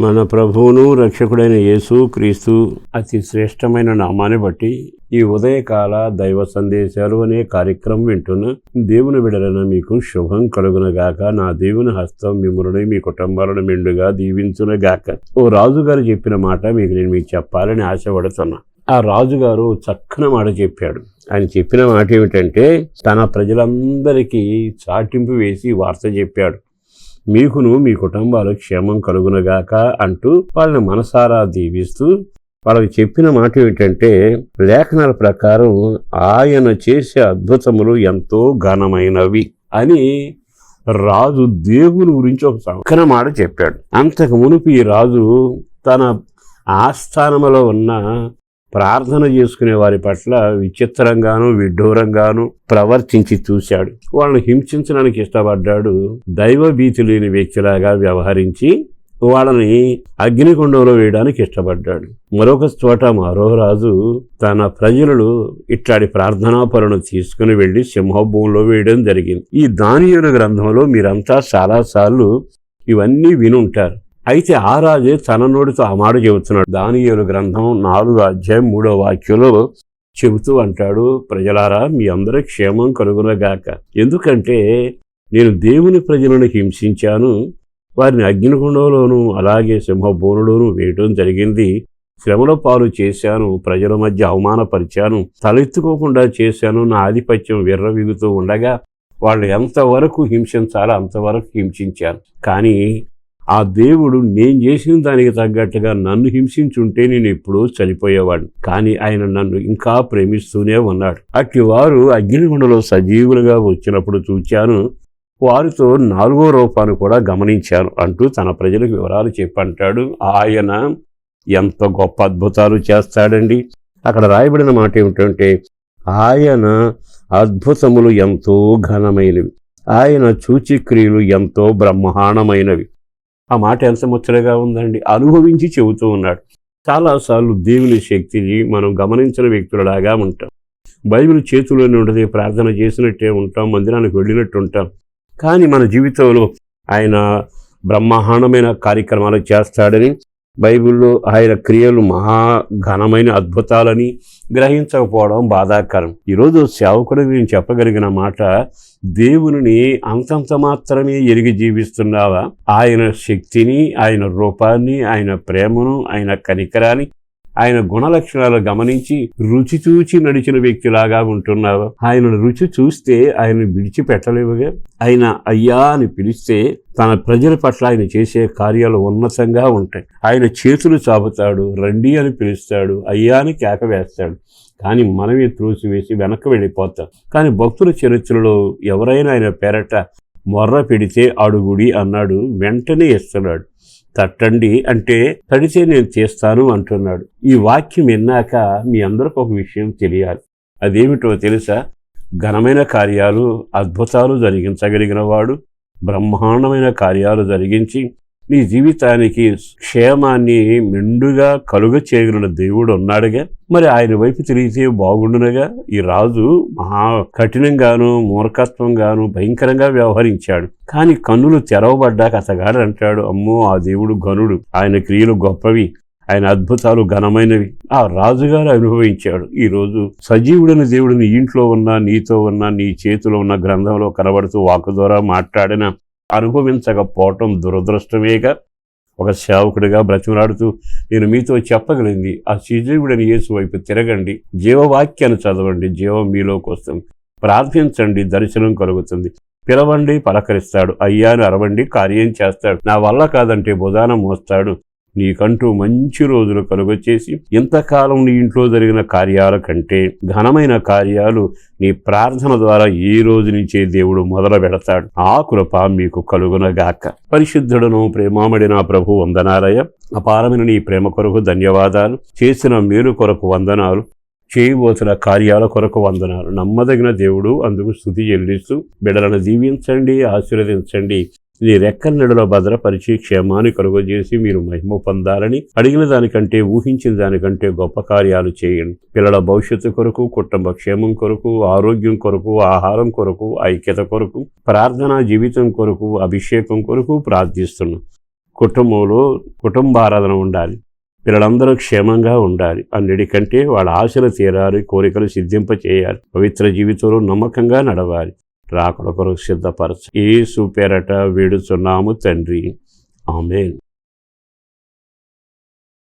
మన ప్రభువును రక్షకుడైన యేసు క్రీస్తు అతి శ్రేష్టమైన నామాన్ని బట్టి ఈ ఉదయకాల దైవ సందేశాలు అనే కార్యక్రమం వింటున్న దేవుని విడలన మీకు శుభం కలుగునగాక. నా దేవుని హస్తం మిమ్మల్ని మీ కుటుంబాలను మెండుగా దీవించునగాక. ఓ రాజుగారు చెప్పిన మాట మీకు నేను మీకు చెప్పాలని ఆశపడుతున్నా. ఆ రాజుగారు చక్కని మాట చెప్పాడు. ఆయన చెప్పిన మాట ఏమిటంటే తన ప్రజలందరికీ చాటింపు వేసి వార్త చెప్పాడు. మీకును మీ కుటుంబాలు క్షేమం కలుగునగాక అంటూ వాళ్ళని మనసారా దీవిస్తూ వాళ్ళకి చెప్పిన మాట ఏమిటంటే లేఖనాల ప్రకారం ఆయన చేసే అద్భుతములు ఎంతో ఘనమైనవి అని రాజు దేవుని గురించి ఒక చక్కన మాట చెప్పాడు. అంతకు మునుపు ఈ రాజు తన ఆస్థానములో ఉన్న ప్రార్థన చేసుకునే వారి పట్ల విచిత్రంగాను విడ్డూరంగాను ప్రవర్తించి చూశాడు. వాళ్ళని హింసించడానికి ఇష్టపడ్డాడు దైవ భీతి లేని వ్యక్తిలాగా వ్యవహరించి వాళ్ళని అగ్నిగుండంలో వేయడానికి ఇష్టపడ్డాడు. మరొక చోట మరో రాజు తన ప్రజలను ఇట్లాంటి ప్రార్థనా పరులను తీసుకుని వెళ్ళి సింహభూమిలో వేయడం జరిగింది. ఈ దానియుల గ్రంథంలో మీరంతా చాలాసార్లు ఇవన్నీ వినుంటారు. అయితే ఆ రాజే తన నోడితో ఆ మాట చెబుతున్నాడు. దానియేలు గ్రంథం నాలుగు అధ్యాయం మూడో వాక్యంలో చెబుతూ అంటాడు ప్రజలారా మీ అందరి క్షేమం కలుగునగాక. ఎందుకంటే నేను దేవుని ప్రజలను హింసించాను వారిని అగ్నిగుండంలోనూ అలాగే సింహబోనులోనూ వేయటం జరిగింది. శ్రమల పాలు చేశాను ప్రజల మధ్య అవమానపరిచాను తలెత్తుకోకుండా చేశాను. నా ఆధిపత్యం విర్రవిగుతూ ఉండగా వాళ్ళు ఎంతవరకు హింసించాలో? అంతవరకు హింసించాను. కానీ ఆ దేవుడు నేను చేసిన దానికి తగ్గట్టుగా నన్ను హింసించుంటే నేను ఎప్పుడూ చనిపోయేవాడిని. కానీ ఆయన నన్ను ఇంకా ప్రేమిస్తూనే ఉన్నాడు. అట్టి వారు అగ్నిగుండలో సజీవులుగా వచ్చినప్పుడు చూచాను. వారితో నాలుగో రూపాన్ని కూడా గమనించాను అంటూ తన ప్రజలకు వివరాలు చెప్పంటాడు. ఆయన ఎంత గొప్ప అద్భుతాలు చేస్తాడండి. అక్కడ రాయబడిన మాట ఏమిటంటే ఆయన అద్భుతములు ఎంతో ఘనమైనవి. ఆయన సూచిక్రియలు ఎంతో బ్రహ్మాండమైనవి. ఆ మాట ఎంత ముచ్చటగా ఉందండి. అనుభవించి చెబుతూ ఉన్నాడు. చాలాసార్లు దేవుని శక్తిని మనం గమనించిన వ్యక్తులలాగా ఉంటాం. బైబిల్ చేతిలోనే ఉంటుంది ప్రార్థన చేసినట్టే ఉంటాం మందిరానికి వెళ్ళినట్టు ఉంటాం. కానీ మన జీవితంలో ఆయన బ్రహ్మాండమైన కార్యక్రమాలు చేస్తాడని బైబిల్లో ఆయన క్రియలు మహా ఘనమైన అద్భుతాలని గ్రహించకపోవడం బాధాకరం. ఈరోజు సేవకుడు నేను చెప్పగలిగిన మాట దేవుని అంతంత మాత్రమే ఎరిగి జీవిస్తున్నావా? ఆయన శక్తిని ఆయన రూపాన్ని ఆయన ప్రేమను ఆయన కనికరాన్ని ఆయన గుణలక్షణాలు గమనించి రుచి చూచి నడిచిన వ్యక్తిలాగా ఉంటున్నారు ఆయన రుచి చూస్తే ఆయన విడిచిపెట్టలేవుగా? ఆయన అయ్యా అని పిలిస్తే తన ప్రజల పట్ల ఆయన చేసే కార్యాలు ఉన్నతంగా ఉంటాయి. ఆయన చేతులు చాపుతాడు రండి అని పిలుస్తాడు అయ్యా అని కేక వేస్తాడు. కానీ మనమే త్రోసివేసి వెనక్కి వెళ్ళిపోతాం. కానీ భక్తుల చరిత్రలో ఎవరైనా ఆయన పేరట మొర్ర పెడితే అడుగుడి అన్నాడు వెంటనే ఇస్తున్నాడు తట్టండి అంటే తడితే నేను చేస్తాను అంటున్నాడు. ఈ వాక్యం విన్నాక మీ అందరికి ఒక విషయం తెలియాలి. అదేమిటో తెలుసా? ఘనమైన కార్యాలు అద్భుతాలు జరిగించగలిగిన వాడు బ్రహ్మాండమైన కార్యాలు జరిగించి నీ జీవితానికి క్షేమాన్ని మెండుగా కలుగ చేయగలిగిన దేవుడు ఉన్నాడుగా. మరి ఆయన వైపు తిరిగితే బాగుండునగా. ఈ రాజు మహా కఠినంగాను మూర్ఖత్వంగాను భయంకరంగా వ్యవహరించాడు. కానీ కన్నులు తెరవబడ్డాక అతగాడు అంటాడు అమ్మో ఆ దేవుడు ఘనుడు. ఆయన క్రియలు గొప్పవి. ఆయన అద్భుతాలు ఘనమైనవి. ఆ రాజుగారు అనుభవించాడు. ఈరోజు సజీవుడైన దేవుడిని ఇంట్లో ఉన్న నీతో ఉన్న నీ చేతిలో ఉన్న గ్రంథంలో కనబడుతూ వాకు ద్వారా మాట్లాడిన అనుభవించకపోవటం దురదృష్టమేగా ఒక సేవకుడిగా బ్రతిమలాడుతూ నేను మీతో చెప్పగలిగింది. ఆ సజీవుడని యేసు వైపు తిరగండి. జీవవాక్యాన్ని చదవండి. జీవం మీలోకి వస్తుంది ప్రార్థించండి. దర్శనం కలుగుతుంది. పిలవండి పలకరిస్తాడు. అయ్యాను అరవండి కార్యం చేస్తాడు. నా వల్ల కాదంటే బుధానం మోస్తాడు. నీకంటూ మంచి రోజులు కలుగొచ్చేసి ఇంతకాలం నీ ఇంట్లో జరిగిన కార్యాల కంటే ఘనమైన కార్యాలు నీ ప్రార్థన ద్వారా ఈ రోజు నుంచే దేవుడు మొదలు పెడతాడు. ఆ కృప మీకు కలుగునగాక. పరిశుద్ధుడను ప్రేమామడి నా ప్రభు వందనాలయ. అపారమైన నీ ప్రేమ కొరకు ధన్యవాదాలు. చేసిన మేలు కొరకు వందనాలు. చేయబోతున్న కార్యాల కొరకు వందనాలు. నమ్మదగిన దేవుడు అందుకు స్థుతి చెల్లిస్తూ బిడలను దీవించండి ఆశీర్వదించండి. నీ రెక్కల నడులో భద్రపరిచి క్షేమాన్ని కలుగజేసి మీరు మహిమ పొందాలని అడిగిన దానికంటే ఊహించిన దానికంటే గొప్ప కార్యాలు చేయండి. పిల్లల భవిష్యత్తు కొరకు కుటుంబ క్షేమం కొరకు ఆరోగ్యం కొరకు ఆహారం కొరకు ఐక్యత కొరకు ప్రార్థనా జీవితం కొరకు అభిషేకం కొరకు ప్రార్థిస్తున్నాం. కుటుంబంలో కుటుంబారాధన ఉండాలి. పిల్లలందరూ క్షేమంగా ఉండాలి. అన్నిటికంటే వాళ్ళ ఆశలు తీరాలి కోరికలు సిద్ధింప చేయాలి పవిత్ర జీవితంలో నమ్మకంగా నడవాలి. రాకడొకరు కొరకు సిద్ధపరచ. ఏ పేరట వేడుచున్నాము తండ్రి. ఆమెన్.